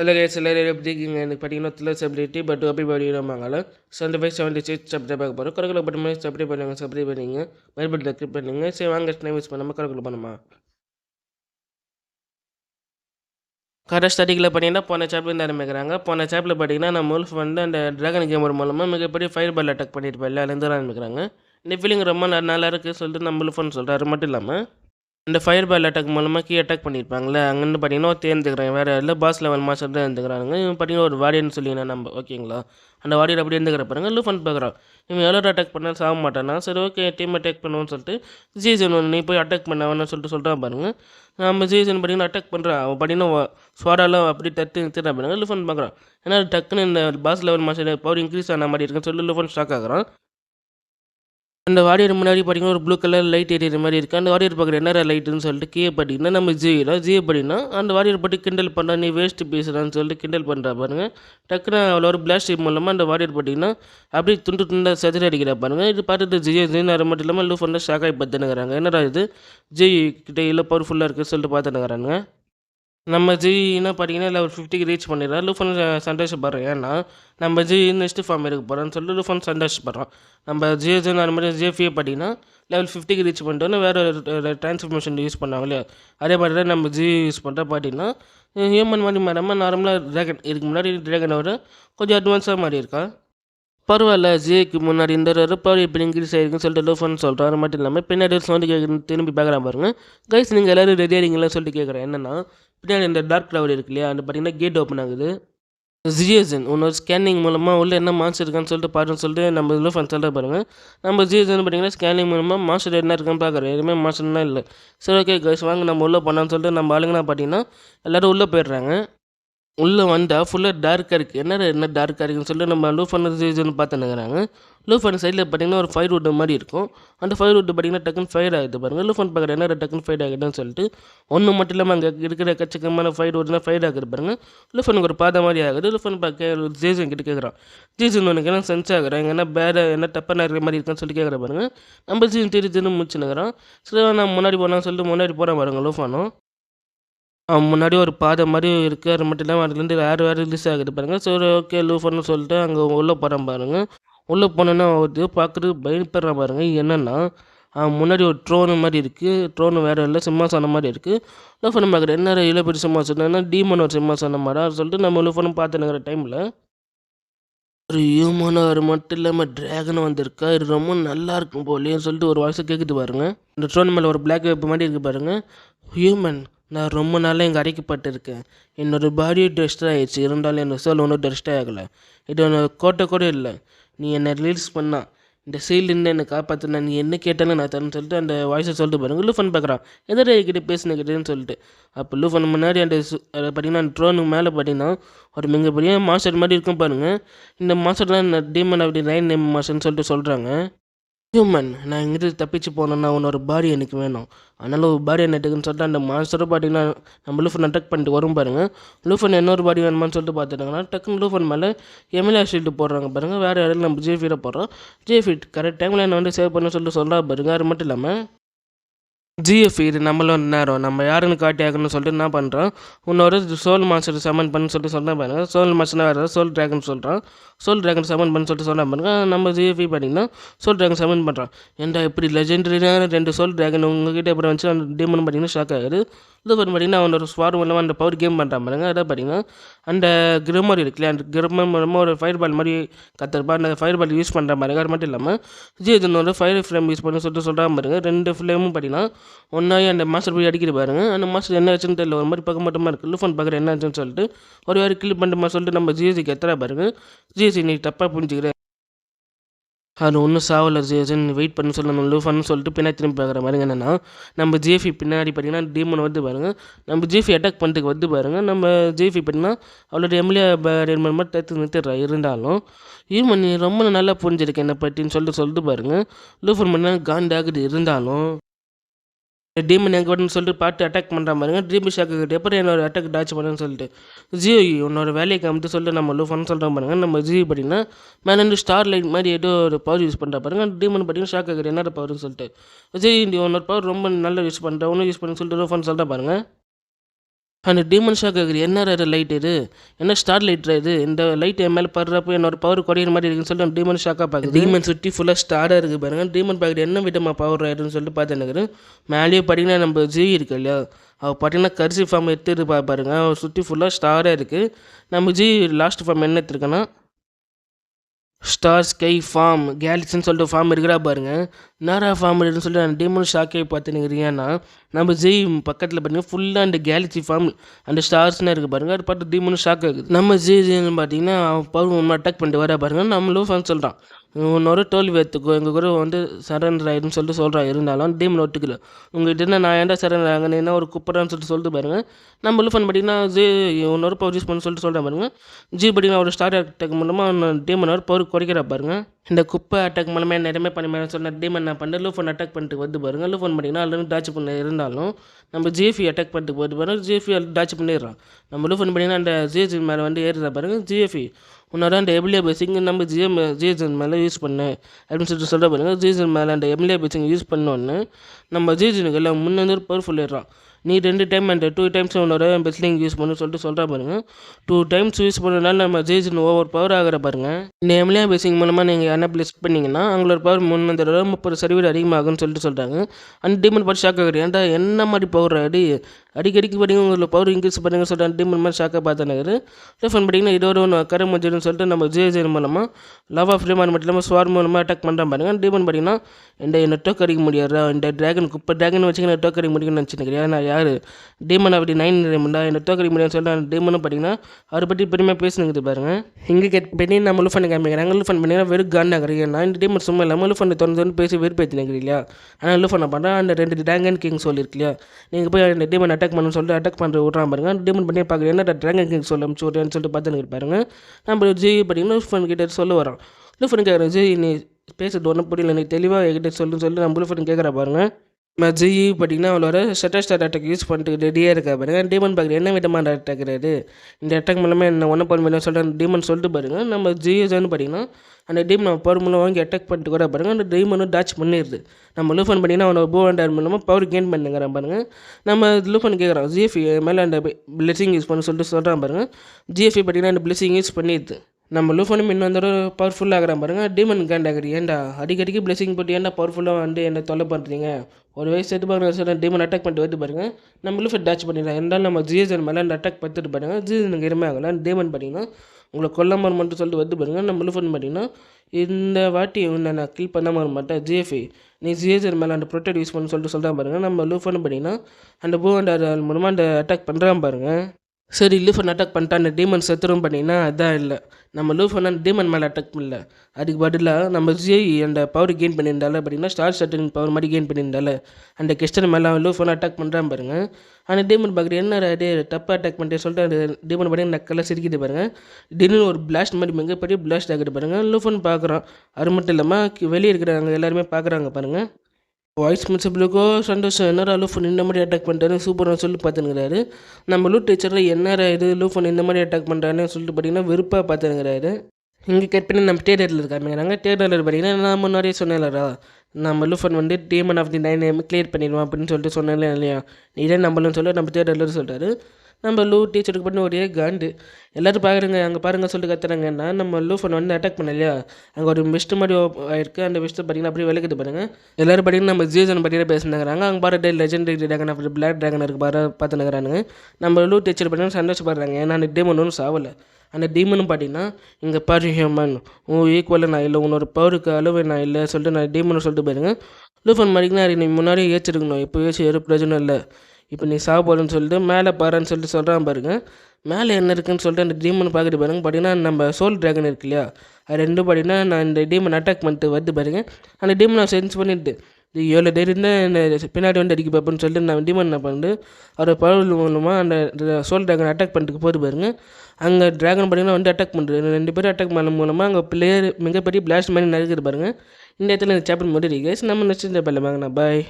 சிலர் சிலர் எப்படிங்க? எப்படி இருக்கீங்க எனக்கு பார்த்தீங்கன்னா த்ரில்லர் செலிபிரிட்டி பட் அப்படி படிக்கிறாங்க seventy five seventy six subscribe பார்க்க போகிறோம் கரக்குள்ள பட்டு மாதிரி சப்ஸ்கிரைப் பண்ணுங்க சப்ஸ்கிரைப் பண்ணிங்க. மறுபடியும் கிளிக் பண்ணுங்க. சரி வாங்க டைம் யூஸ் பண்ணாமல் கரக்குள்ள பண்ணுமா கரெக்ட் ஸ்டடிக்கில் பார்த்தீங்கன்னா போன சாப்டர் ஆரம்பிக்கிறாங்க. போன சாப்டர் பார்த்தீங்கன்னா நம்ம உல்ஃப் வந்து அந்த ட்ராகன் கேமர் மூலமாக மிகப்பெரிய ஃபயர் பால் அட்டாக் பண்ணிட்டு போய் அதுலேருந்து ஆரம்பிக்கிறாங்க. இந்த ஃபீலிங் ரொம்ப நல்லா இருக்குது சொல்லிட்டு நம்ம உல்ஃப்னு சொல்கிறாரு மட்டும் இல்லாமல் இந்த ஃபயர் பால் அட்டாக் மூலமாக கீ அட்டாக் பண்ணியிருப்பாங்களே அங்கேருந்து பார்த்தீங்கன்னா ஒரு தேர்ந்துக்கிறேன் வேறு இல்லை பாஸ் லெவல் மாஸ்டர் தான் இருந்துக்கிறாங்க இவன் பார்த்தீங்கன்னா ஒரு வாரியர்னு சொல்லிங்கன்னா நம்ம ஓகேங்களா அந்த வாரியர் அப்படி இருந்துக்கிற பாருங்க லூஃபன் பார்க்குறான் இவன் எவ்வளோ அட்டாக் பண்ணாலும் சாக மாட்டானா? சரி ஓகே டீம் அட்டாக் பண்ணுவோம்னு சொல்லிட்டு சீசன் ஒன்று நீ போய் அட்டாக் பண்ணவன்னு சொல்லிட்டு சொல்கிறான் பாருங்க. நம்ம சீசன் பார்த்தீங்கன்னா அட்டாக் பண்ணுறான் அவன் பார்த்தீங்கன்னா ஸ்வாடாலாம் அப்படி தட்டு நிறுத்திடுறான் பாருங்க லூஃபன் பார்க்குறான் ஏன்னா டக்குன்னு இந்த boss level master power increase ஆன மாதிரி இருக்குன்னு சொல்லி லூஃபன் ஸ்டாக் ஆகிறான் அந்த வாரியர் முன்னாடி பார்த்தீங்கன்னா ஒரு ப்ளூ கலர் லைட் எரியிற மாதிரி இருக்குது அந்த வாரியர் பார்க்குற என்ன லைட்டுன்னு சொல்லிட்டு கீழே பார்த்தீங்கன்னா நம்ம ஜியில் ஜியை பார்த்தீங்கன்னா அந்த வாரியர் பற்றி கிண்டல் பண்ணுறா நீ வேஸ்ட் பேசுகிறான்னு சொல்லிட்டு கிண்டல் பண்ணுறா பாருங்க. டக்குன்னு அவ்வளோ ஒரு பிளாஸ்ட் மூலமாக அந்த வாரியர் பார்த்தீங்கன்னா அப்படியே துண்டு துண்டா சதுர அடிக்கிறா பாருங்க. இது பார்த்துட்டு ஜியோ ஜின்னு அது மட்டும் இல்லாமல் லூ பண்ண ஷாக் ஆகி பார்த்துனுங்கிறாங்க என்னடா இது? ஜி கிட்டே இல்லை பவர்ஃபுல்லாக இருக்குன்னு சொல்லிட்டு பார்த்துனுங்கிறாங்க நம்ம ஜின்னா பார்த்தீங்கன்னா லெவல் ஃபிஃப்டிக்கு ரீச் பண்ணிடுறா. லூஃபன் சந்தோஷப்படுறோம் ஏன்னா நம்ம ஜி நெக்ஸ்ட் ஃபார்ம் எடுக்க போகிறோம்னு சொல்லிட்டு லூஃபன் சந்தோஷப்படுறோம் நம்ம ஜிஎஸ்என் அந்த மாதிரி ஜிஎஃபியை பார்த்தீங்கன்னா லெவல் ஃபிஃப்டிக்கு ரீச் பண்ணிட்டோன்னு வேறு ஒரு டிரான்ஸ்ஃபர்மேஷன் யூஸ் பண்ணாங்க இல்லையா? அதே மாதிரி தான் நம்ம ஜி யூஸ் பண்ணுற பார்த்தீங்கன்னா ஹியூமன் மாதிரி மாறாமல் நார்மலாக ட்ராகன் இதுக்கு முன்னாடி ட்ராகனோட கொஞ்சம் அட்வான்ஸாக மாதிரி இருக்கான் பரவாயில்ல ஜிஏக்கு முன்னாடி இந்த ஒரு இப்படி இன்க்ரீஸ் ஆயிருக்குன்னு சொல்லிட்டு லூஃபன் சொல்கிறாரு அது மட்டும் இல்லாமல் பின்னாடி சவுண்டு கேட்குறது திரும்பி பார்க்குறா பாருங்க. கைஸ் நீங்கள் எல்லோரும் ரெடி ஆகிங்களா சொல்லிட்டு கேட்குறேன் என்னன்னா பின்னாடி இந்த டார்க் கிளவுட் இருக்கு இல்லையா அந்த பார்த்தீங்கன்னா கேட் ஓப்பன் ஆகுது. ஜிஎஸ்என் உன்னோட ஸ்கேனிங் மூலமாக உள்ள என்ன மாஸ்டர் இருக்கான்னு சொல்லிட்டு பாருன்னு சொல்லிட்டு நம்ம இதில் ஃபன் பாருங்கள் நம்ம ஜிஎஸ்என் பார்த்தீங்கன்னா ஸ்கேனிங் மூலமாக மாஸ்டர் என்ன இருக்கான்னு பார்க்குறேன். எதுவுமே மாஸ்டர்லாம் இல்லை. சரி ஓகே கைஸ் வாங்க நம்ம உள்ளே போனான்னு சொல்லிட்டு நம்ம ஆளுங்கன்னா பார்த்தீங்கன்னா எல்லோரும் உள்ளே போயிடுறாங்க. உள்ளே வந்தால் ஃபுல்லாக டார்க்காக இருக்குது என்ன என்ன டார்க்காக இருக்குன்னு சொல்லிட்டு நம்ம லூ ஃபன் சீசன் பார்த்துனுங்கிறாங்க லூ ஃபன் சைடில் பார்த்தீங்கன்னா ஒரு ஃபயர் வுட் மாதிரி இருக்கும். அந்த ஃபயர் வுட் பார்த்தீங்கன்னா டக்குன்னு ஃபயர் ஆகுது பாருங்க. லூ ஃபன் பார்க்குற என்ன டக்குன்னு ஃபயர் ஆகுதுன்னு சொல்லிட்டு ஒன்று மட்டும் இல்லாமல் அங்கே இருக்கிற கச்சக்கமான ஃபயர் வுட்னா ஃபயர் ஆகுது பாருங்கள் லூ ஃபனுக்கு ஒரு பாதை மாதிரி ஆகுது. லூ ஃபன் பார்க்க ஜேசன் கிட்ட கேட்குறான் ஜேசன் உனக்கு என்ன சென்ஸ் ஆகுறாங்க என்ன பேட என்ன டப்பன் இருக்கிற மாதிரி இருக்குன்னு சொல்லி கேட்குற பாருங்கள் நம்ம ஜீசன் தெரியுதுன்னு திரு முடிச்சுனுங்கிறான் சரி நான் முன்னாடி போனான்னு சொல்லிட்டு முன்னாடி போகிறேன் பாருங்கள் லூ ஃபனும் முன்னாடி ஒரு பாதை மாதிரி இருக்குது அது மட்டும் இல்லாமல் அதுலேருந்து வேறு வேறு ரிலீஸ் ஆகுது பாருங்கள் சரி ஓகே லூஃபர்னு சொல்லிட்டு அங்கே உள்ளே போகிறேன் பாருங்கள் உள்ளே போனோன்னா இது பார்க்குறது பயப்படுறான் பாருங்கள் என்னென்னா முன்னாடி ஒரு ட்ரோனு மாதிரி இருக்குது ட்ரோனு வேறு இல்லை சிம்மாசனம் மாதிரி இருக்குது லூஃபனும் பார்க்குற என்ன இவ்வளோ சிம்மாசனம்னா டீமன் ஒரு சிம்மாசனம் மாதிரி. சொல்லிட்டு நம்ம லூஃபனும் பார்த்துனுங்கிற டைமில் ஒரு ஹியூமனாக மட்டும் இல்லாமல் ட்ராகன் வந்திருக்கா? இது ரொம்ப நல்லா இருக்கும் போலேன்னு சொல்லிட்டு ஒரு வாய்ஸை கேட்குது பாருங்கள் இந்த ட்ரோன் மேலே ஒரு பிளாக் வெப் மாதிரி இருக்குது பாருங்கள் ஹியூமன் நான் ரொம்ப நாளாக இங்கே அடைக்கப்பட்டிருக்கேன். என்னோட பாடி டெஸ்ட் ஆகிடுச்சு இருந்தாலும் என்னோட சோல் ஒன்றும் டெஸ்ட் ஆகலை. இது ஒன்று கோட்டை கூட இல்லை. நீ என்னை ரிலீஸ் பண்ணா. இந்த சீல்டு என்னை காப்பாற்றின நீ என்ன கேட்டாலும் நான் தரேன்னு சொல்லிட்டு அந்த வாய்ஸை சொல்லிட்டு பாருங்க. லூஃபன் பார்க்குறான். எதிர கிட்டே பேசினுக்கிட்டேன்னு சொல்லிட்டு. அப்போ லூஃபன் முன்னாடி அந்த அதை பார்த்தீங்கன்னா அந்த ட்ரோனுக்கு மேலே பார்த்தீங்கன்னா ஒரு மிகப்பெரிய மாஸ்டர் மாதிரி இருக்கும் பாருங்கள் இந்த மாஸ்டர் தான் டீமன் அப்படி ரைன் நேம் மாஸ்டர்னு சொல்லிட்டு சொல்கிறாங்க ஹியூமன் நான் இங்கிருந்து தப்பிச்சு போனேன்னா உன்னோட பாடி எனக்கு வேணும். அதனால் ஒரு பாடி என்னட்டுக்குன்னு சொல்லிட்டு அந்த மாஸ்டரை பார்த்தீங்கன்னா நம்ம லூஃபன் அட்டாக் பண்ணிட்டு வரும் பாருங்கள் லூஃபன் இன்னொரு பாடி வேணுமான்னு சொல்லிட்டு பார்த்துட்டாங்கன்னா டக்குன்னு லூஃபன் மேலே எமிலியா ஷீல்டு போடுறாங்க பாருங்க. வேறு யாரும் நம்ம ஜேஃபீரை போடுறோம். ஜேஃபீட் கரெக்ட் டைமில் என்ன வந்து சேவ் பண்ண சொல்லிட்டு சொல்கிறா பாருங்க. அது மட்டும் இல்லாமல் ஜிஎஃப் இது நம்மளும் நேரம் நம்ம யாருன்னு காட்டி ஆகணும்னு சொல்லிட்டு என்ன பண்ணுறோம் இன்னொரு சோல் மாஸ்டர் சமன் பண்ணு சொல்லிட்டு சொன்னால் பாருங்க. சோல் மாஸ்டர்னா வேறு சோல் ட்ராகன் சொல்கிறான் சோல் ட்ராகன் சமன் பண்ணு சொல்லிட்டு சொன்னா பாருங்க. நம்ம ஜிஎஃபி பார்த்தீங்கன்னா சோல் ட்ராகன் சமன் பண்ணுறான் ஏன்டா இப்படி லெஜெண்டரியான ரெண்டு சோல் ட்ராகன் உங்ககிட்ட எப்படி வந்துச்சு அந்த டீமன் பார்த்தீங்கன்னா ஷாக் ஆகுது. இது பார்த்தீங்கன்னா அவனோட ஸ்வார் மூலமாக அந்த பவர் கேம் பண்ணுறான் பாருங்க. அதை பார்த்தீங்கன்னா அந்த கிரமர் இருக்குல்ல அந்த கிரமர் மூலமாக ஒரு ஃபயர் பால் மாதிரி கத்துறப்பா அந்த ஃபயர் பால் யூஸ் பண்ணுற பாருங்க. அது மட்டும் இல்லாமல் ஜிஎஜனோட ஃபயர் ஃப்ளேம் யூஸ் பண்ணி சொல்லிட்டு சொல்கிறான் பாருங்க. ரெண்டு ஃப்ளேமும் பார்த்தீங்கன்னா ஒன்றாயி அந்த மாஸ்டர் போய் அடிக்கிற பாருங்க. அந்த மாஸ்டர் என்ன ஆச்சுன்னு தெரியல. ஒரு மாதிரி பக்கம் மட்டுமா இருக்குது லூஃபன் பார்க்குற என்ன ஆச்சுன்னு சொல்லிட்டு ஒரு வாரம் கிளிப் பண்ணுமா சொல்லிட்டு நம்ம ஜிஎஸ்சிக்கு எத்தனை பாருங்க. ஜிஎஸ்சி நீ தப்பாக புரிஞ்சுக்கிறேன். அது ஒன்றும் சாவல ஜிஎஸ்சி நீ வெயிட் பண்ண சொல்லணும் லூஃபன் சொல்லிட்டு பின்னாடி திரும்பி பார்க்குற மாதிரி என்னென்னா நம்ம ஜிஎஃபி பின்னாடி பார்த்தீங்கன்னா டீமன் வந்து பாருங்க. நம்ம ஜிஎஃபி அட்டாக் பண்ணுறதுக்கு வந்து பாருங்க. நம்ம ஜிஎஃபி பார்த்தீங்கன்னா அவளோட எம்எல்ஏ பேரியர் மாதிரி தடுத்து நிறுத்திடுறா. இருந்தாலும் ஈமன் நீ ரொம்ப நல்லா புரிஞ்சிருக்கேன் என்னை பற்றின்னு சொல்லிட்டு சொல்லிட்டு பாருங்க. லூஃபன் பண்ணால் காண்டாகுது இருந்தாலும் டீமன் எங்கே வரணும்னு சொல்லிட்டு பார்த்து அட்டாக் பண்ணுறான் மாதிரிங்க ட்ரீம் ஷாக்கு கிட்ட எப்படி என்னோட அட்டாக் டாச் பண்ணுன்னு சொல்லிட்டு. ஜியோ உன்னோட வேலையை காமிட்டு சொல்லிட்டு நம்ம லூஃபன் சொல்கிற பாருங்க நம்ம ஜியோ பார்த்தீங்கன்னா மேலே இருந்து ஸ்டார் லைட் மாதிரி ஏதோ ஒரு பவர் யூஸ் பண்ணுறா பாருங்க. டீமன் பார்த்தீங்கன்னா ஷாக்கு ஆகுது. என்னோட பவர்னு சொல்லிட்டு. ஜியோ உன்னோட பவர் ரொம்ப நல்லா யூஸ் பண்ணுற ஒன்றும் யூஸ் பண்ணி சொல்லிட்டு லூஃபன் சொல்கிறா பாருங்க. அந்த டீமன் ஷாக் ஆகுது என்ன லைட் இது? என்ன ஸ்டார் லைட் இது? இந்த லைட் என் மேலே படுறப்போ என்னோட பவர் குறையிற மாதிரி இருக்குன்னு சொல்லிட்டு டீமன் ஷாக்காக பார்க்குது டீமன் சுற்றி ஃபுல்லாக ஸ்டாராக இருக்குது பாருங்க. டீமன் பார்க்குறது என்ன விதமாக பவர் ஆயிடுன்னு சொல்லிட்டு பார்த்து எனக்கு மேலேயே பார்த்தீங்கன்னா நம்ம ஜி இருக்கு இல்லையா? அவள் பார்த்தீங்கன்னா கரிசி ஃபார்ம் எடுத்துட்டு பா பாருங்க. அவர் சுற்றி ஃபுல்லாக ஸ்டாராக இருக்குது நம்ம ஜி லாஸ்ட் ஃபார்ம் என்ன எடுத்துருக்கேன்னா ஸ்டார் ஸ்கை ஃபார்ம் கேலக்ஸின்னு சொல்லிட்டு ஃபார்ம் இருக்கிறா பாருங்க. நேரா ஃபார்ம் இருக்குன்னு சொல்லிட்டு நான் டேமன் ஷாக்கே பார்த்துனுங்கிறீங்கன்னா நம்ம ஜெய் பக்கத்தில் பார்த்தீங்கன்னா ஃபுல்லாக அந்த கேலக்ஸி ஃபார்ம் அந்த ஸ்டார்ஸ்னு இருக்குது பாருங்கள் அது பார்த்து டீமன் ஷாக் ஆகுது. நம்ம ஜெய் ஜெயின்னு பார்த்தீங்கன்னா அவன் பவர் ஒன்று அட்டாக் பண்ணிட்டு வர பாருங்கள் நம்மளும் ஃபன் சொல்கிறான் இன்னொரு தோல்வி எடுத்துக்கோ எங்கள் கூட வந்து சரண்டர் ஆயிடுன்னு சொல்லிட்டு சொல்கிறான் இருந்தாலும் டீமன் ஒட்டுக்கல உங்கள்கிட்ட என்ன நான் ஏன்டா சரண்டர் ஆகணும் என்ன ஒரு குப்பரான்னு சொல்லிட்டு சொல்லிட்டு பாருங்கள் நம்ம லூஃப் ஃபன் பார்த்தீங்கன்னா ஜி இன்னொரு பவர் யூஸ் பண்ண சொல்லிட்டு சொல்கிறேன் பாருங்கள் ஜி பார்த்தீங்கன்னா ஒரு ஸ்டார் அட்டாக் மூலமாக டீமனோட பவர் குறைக்கிறா பாருங்கள் இந்த குப்பை அட்டாக் மூலமாக நிறைய பண்ணி மேலே சொன்ன டீமன் நான் பண்ண லூஃபோன் அட்டாக் பண்ணிட்டு வந்து பாருங்க. லூஃபோன் பண்ணிங்கன்னா அதில் டாச் பண்ண இருந்தாலும் நம்ம ஜிஎஃபி அட்டாக் பண்ணிட்டு போட்டு பாருங்க. ஜிஎஃபி டாச் பண்ணிடுறான். நம்ம லூஃபோன் பண்ணிங்கன்னா அந்த ஜிஎஸ்சி மேலே வந்து ஏறுறா பாருங்க. ஜிஎஃபி உன்னோட அந்த எம்எல்ஏ பேசிங் நம்ம ஜிஎம் ஜிஎஸ்என் மேலே யூஸ் பண்ணு அப்படின்னு சொல்லிட்டு சொல்கிற பாருங்க. ஜிஎஸ்என் மேலே அந்த எம்எல்ஏ பேசிங் யூஸ் பண்ணோன்னு நம்ம ஜிஎஸ்எனுக்கு எல்லாம் முன்னே வந்து பவர்ஃபுல் ஏறான் நீ ரெண்டு டைம் அந்த டூ டைம்ஸ் உன்னோட பெஸ்லிங் யூஸ் பண்ணு சொல்லிட்டு சொல்கிறா பாருங்கள் டூ டைம்ஸ் யூஸ் பண்ணுறதுனால நம்ம ஜெயிச்சு ஓவர் பவர் ஆகிற பாருங்கள் இந்த எம்எல்ஏ பேசிங் மூலமாக நீங்கள் என்ன பிளஸ் பண்ணிங்கன்னா அவங்களோட பவர் முன்னே தடவை முப்பது சதவீதம் அதிகமாகும்னு சொல்லிட்டு சொல்கிறாங்க அந்த டீமன் பார்த்து ஷாக் ஆகுது. ஏன்டா என்ன மாதிரி பவர் ஆடி அடிக்கடிக்கு பார்த்தீங்க உங்களுக்கு பவர் இன்க்ரீஸ் பண்ணுங்க சொல்லிட்டு டீமன் மாதிரி ஷாக்காக பார்த்தானுங்க டிஃபன் பார்த்தீங்கன்னா இதோட ஒன்று கரை முடிஞ்சிடும் சொல்லிட்டு நம்ம ஜேஜர் மூலமாக லவ் ஆஃப் ஃப்ரேம் மட்டும் இல்லாமல் ஸ்வார் மூலமாக அட்டாக் பண்ணுறான் பாருங்க. டீமன் பார்த்தீங்கன்னா இந்த என்ன டோக் அடிக்க முடியாது இந்த ட்ராகன் குப்பை ட்ராகன் வச்சு நான் டோக் அடிக்க முடியும்னு நினச்சிருக்கிறேன் நான் யார்? டீமன் அப்படி நைன் டீமண்டா என்ன டோக் அடிக்க முடியும்னு சொல்லிட்டு அந்த டீமனும் பார்த்தீங்கன்னா அவரை பற்றி பெருமையாக பேசுனுங்குது பாருங்க. இங்கே கேட் பண்ணி நம்ம லூஃபன் காமிக்கிறாங்க லூஃபன் பண்ணி வெறும் காண்டாகிறீங்க நான் இந்த டீமன் சும்மா இல்லாமல் லூஃபன் திறந்து திறந்து பேசி வெறுப்பேற்றினீங்க இல்லையா? ஆனால் லூஃபன் பண்ணுறேன் அந்த ரெண்டு ட்ராகன் கிங் சொல்லியிருக்கு இல்லையா? நீங்கள் போய் அந்த டீமன் அட்டாக் பண்ணணும்னு சொல்லிட்டு அட்டாக் பண்ணுற விட்றான் பாருங்க. டிமெண்ட் பண்ணி பார்க்குறேன் என்ன ட்ராகன் கிங் சொல்ல அமுச்சு விட்றேன்னு சொல்லிட்டு பார்த்துன்னு பாருங்க. நம்ம ஜி பார்த்தீங்கன்னா லூஃபன் கிட்ட சொல்ல வரோம் லூஃபன் கேட்குறேன் ஜி நீ பேசுறது ஒன்றும் புரியல எனக்கு தெளிவாக என்கிட்ட சொல்லுன்னு சொல்லி. நம்ம லூஃபன் கேட்குற பாருங்க. நான் பார்த்திங்கன்னா பார்த்தீங்கன்னா அவளோட ஷட்டர் ஸ்டார் அட்டாக் யூஸ் பண்ணிட்டு ரெடியாக இருக்கா பாருங்க. டீமன் பார்க்குற என்ன விதமான அட்டாக்கிறாரு இந்த அட்டாக் மூலமாக என்ன ஒன்றும் பண்ண முடியும் சொல்லிட்டு டீமன் சொல்லிட்டு பாருங்கள் நம்ம ஜிஎஸ்ன்னு பார்த்தீங்கன்னா அந்த டீமன் பவர் மூலம் வாங்கி அட்டாக் பண்ணிட்டு கூட பாருங்கள் அந்த டீமனும் டாச் பண்ணிடுது நம்ம லூஃபன் பண்ணிங்கன்னா அவனோட போ அண்டர் மூலமாக பவர் கெயின் பண்ணுங்கிறான் பாருங்கள் நம்ம லூஃபன் கேட்குறோம் ஜிஎஃபி மேலே அந்த பிளெஸிங் யூஸ் பண்ண சொல்லிட்டு சொல்கிறான் பாருங்க. ஜிஎஃபி பார்த்தீங்கன்னா அந்த பிளெஸிங் யூஸ் பண்ணிடுது நம்ம லூஃபனும் இன்னும் வந்து பவர்ஃபுல்லாக ஆகிறான் பாருங்கள் டீமன் கேண்ட் ஏண்டா? ஏன்டா அடிக்கடிக்கு பிளெஸிங் போட்டு ஏன்டா பவர்ஃபுல்லாக வந்து என்ன தொல்லை பண்ணுறீங்க ஒரு வயசு எடுத்து பாருங்க சார் டீமன் அட்டாக் பண்ணிட்டு வந்து பாருங்கள் நம்ம லூஃபன் டச் பண்ணிடலாம். இருந்தாலும் நம்ம ஜிஎஸ்என் மேலே அந்த அட்டாக் பார்த்துட்டு பாருங்கள் ஜிஎஸ்எனுக்கு எருமே ஆகலாம் டீமன் பார்த்தீங்கன்னா உங்களை கொல்லாமல் மட்டும் சொல்லிட்டு வந்து பாருங்கள் நம்ம லூஃபன் பார்த்தீங்கன்னா இந்த வாட்டி உன்னை நான் கில் பண்ணாமல் மாட்டேன் ஜிஎஃப்ஐ நீ ஜிஎஸ்என் மேலே அந்த ப்ரொட்டக்ட் யூஸ் பண்ணு சொல்லிட்டு சொல்கிறேன் பாருங்கள் நம்ம லூஃபன் பார்த்தீங்கன்னா அந்த பூ அண்ட் மூலமாக அந்த அட்டாக் பண்ணுறான் பாருங்கள் சரி லூஃபன் அட்டாக் பண்ணிட்டா அந்த டீமன் செத்துரும் பண்ணினா அதான் இல்லை. நம்ம லூஃபன் அந்த டீமன் மேலே அட்டாக் பண்ணல. அதுக்கு பதிலாக நம்ம ஜிஐ அந்த பவர் கெயின் பண்ணியிருந்தால அப்படின்னா ஸ்டார் சட்டின் பவர் மாதிரி கெயின் பண்ணியிருந்தால. அந்த கெஸ்டன் மேலே அவன் லூஃபன் அட்டாக் பண்ணுறான் பாருங்க. அந்த டீமன் பார்க்குற என்ன டே தப்பாக அட்டாக் பண்ணிட்டு சொல்லிட்டு அந்த டீமன் பார்த்தீங்கன்னா நக்கெல்லாம் சிரிக்கிட்டு பாருங்க. திடீர்னு ஒரு பிளாஸ்ட் மாதிரி மிகப்பெரிய பிளாஸ்ட் ஆகிட்டு பாருங்க. லூஃபன் பார்க்குறான். அது மட்டும் இல்லாமல் வெளியே இருக்கிறவங்க எல்லாருமே பார்க்குறாங்க பாருங்கள் வாய்ஸ் மிச்சபிளுக்கோ சந்தோஷம். என்னடா லூஃபன் இந்த மாதிரி அட்டாக் பண்ணுறாரு சூப்பராக சொல்லி பார்த்துனுங்கிறாரு நம்ம லூ டீச்சரில் என்ன இது லூஃபன் இந்த மாதிரி அட்டாக் பண்ணுறாருன்னு சொல்லிட்டு பார்த்தீங்கன்னா வெறுப்பாக பார்த்துனுங்கிறாரு இங்கே கட் பண்ணி நம்ம தேட்டரில் இருக்காங்க தேட்டரில் பார்த்தீங்கன்னா நான் முன்னாடியே சொன்னேன்லடா நம்ம லூஃபன் வந்து demon of the nine name clear பண்ணிடுவான் அப்படின்னு சொல்லிட்டு சொன்னேன் இல்லையா? இதே நம்மளும் சொல்ல நம்ம தேட்டரில் சொல்கிறாரு நம்ம லூ டீச்சருக்கு பண்ண ஒரே காண்டு எல்லோரும் பார்க்குறங்க அங்கே பாருங்க சொல்லிட்டு கத்துறாங்கன்னா நம்ம லூஃபன் வந்து அட்டாக் பண்ண இல்லையா? அங்கே ஒரு மிஸ்ட் மாதிரி ஆயிருக்கு. அந்த மிஸ்ட் பார்த்தீங்கன்னா அப்படியே விளக்குது பாருங்க. எல்லாரும் பார்த்தீங்கன்னா நம்ம ஜீசன் பற்றியே பேசினாங்கிறாங்க அங்கே பாரு லெஜெண்டரி ட்ராகன் அப்படி பிளாக் ட்ராகன் இருக்கு பாரு பார்த்துனுங்கிறானுங்க நம்ம லூ டீச்சர் பார்த்தீங்கன்னா சந்தோஷப்படுறாங்க. ஏன்னா அந்த டேமன் ஒன்றும் சாவலை. அந்த டீமனும் பார்த்தீங்கன்னா இங்கே பாரு ஹியூமன் உன் ஈக்குவலாக நான் இல்லை உன்னோட பவருக்கு அளவு நான் இல்லை சொல்லிட்டு நான் டீமன் சொல்லிட்டு போயிருங்க. லூஃபன் மாதிரி நீ முன்னாடியே ஏச்சிருக்கணும். இப்போ ஏச்சு ஒரு பிரயோஜனம் இல்லை. இப்போ நீ சாக போகிறேன்னு சொல்லிட்டு மேலே பாருன்னு சொல்லிட்டு சொல்கிறான் பாருங்க. மேலே என்ன இருக்குன்னு சொல்லிட்டு அந்த டீமன் பார்க்குறது பாருங்க. பார்த்தீங்கன்னா நம்ம சோல் ட்ராகன் இருக்கு இல்லையா? அது ரெண்டும் பார்த்தீங்கன்னா நான் இந்த டீமன் அட்டாக் பண்ணிட்டு வருது பாருங்க. அந்த டீமனை நான் சென்ஸ் பண்ணிட்டு இது எவ்வளோ தைரியம் தான் பின்னாடி வந்து அடிக்க பார்ப்பேன்னு சொல்லிட்டு நான் டீமன் என்ன பண்ணிட்டு அவர் பரவல் மூலமாக அந்த சோல் ட்ராகன் அட்டாக் பண்ணிட்டு போது பாருங்க. அங்கே ட்ராகன் பார்த்தீங்கன்னா வந்து அட்டாக் பண்ணுறது ரெண்டு பேரும் அட்டாக் பண்ண மூலமாக அங்கே பிளேயர் மிகப்பெரிய பிளாஸ்ட் மாதிரி நடக்குது பாருங்க. இந்த இடத்துல இந்த சாப்டர் முடியுது நம்ம நெக்ஸ்ட் இந்த பாய்